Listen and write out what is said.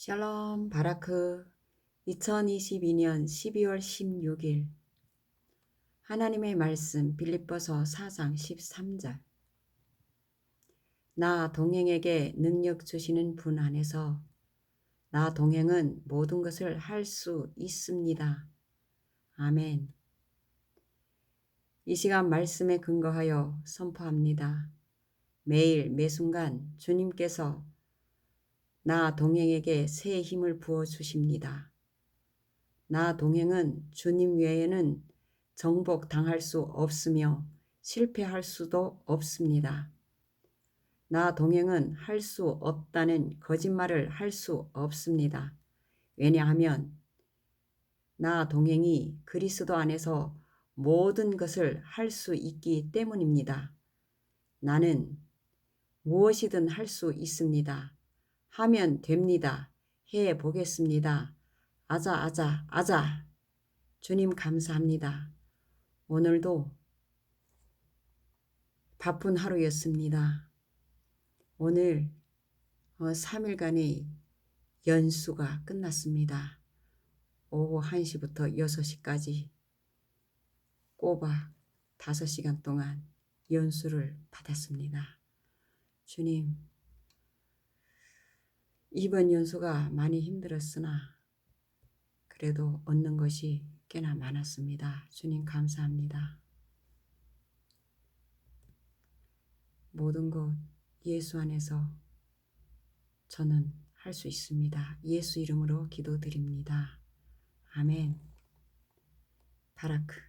샬롬 바라크 2022년 12월 16일 하나님의 말씀 빌립보서 4장 13절 나 동행에게 능력 주시는 분 안에서 나 동행은 모든 것을 할 수 있습니다. 아멘. 이 시간 말씀에 근거하여 선포합니다. 매일 매순간 주님께서 나 동행에게 새 힘을 부어 주십니다. 나 동행은 주님 외에는 정복 당할 수 없으며 실패할 수도 없습니다. 나 동행은 할 수 없다는 거짓말을 할 수 없습니다. 왜냐하면 나 동행이 그리스도 안에서 모든 것을 할 수 있기 때문입니다. 나는 무엇이든 할 수 있습니다. 하면 됩니다. 해 보겠습니다. 아자, 아자, 아자. 주님 감사합니다. 오늘도 바쁜 하루였습니다. 오늘 3일간의 연수가 끝났습니다. 오후 1시부터 6시까지 꼬박 5시간 동안 연수를 받았습니다. 주님, 이번 연수가 많이 힘들었으나 그래도 얻는 것이 꽤나 많았습니다. 주님 감사합니다. 모든 것 예수 안에서 저는 할 수 있습니다. 예수 이름으로 기도드립니다. 아멘. 바라크.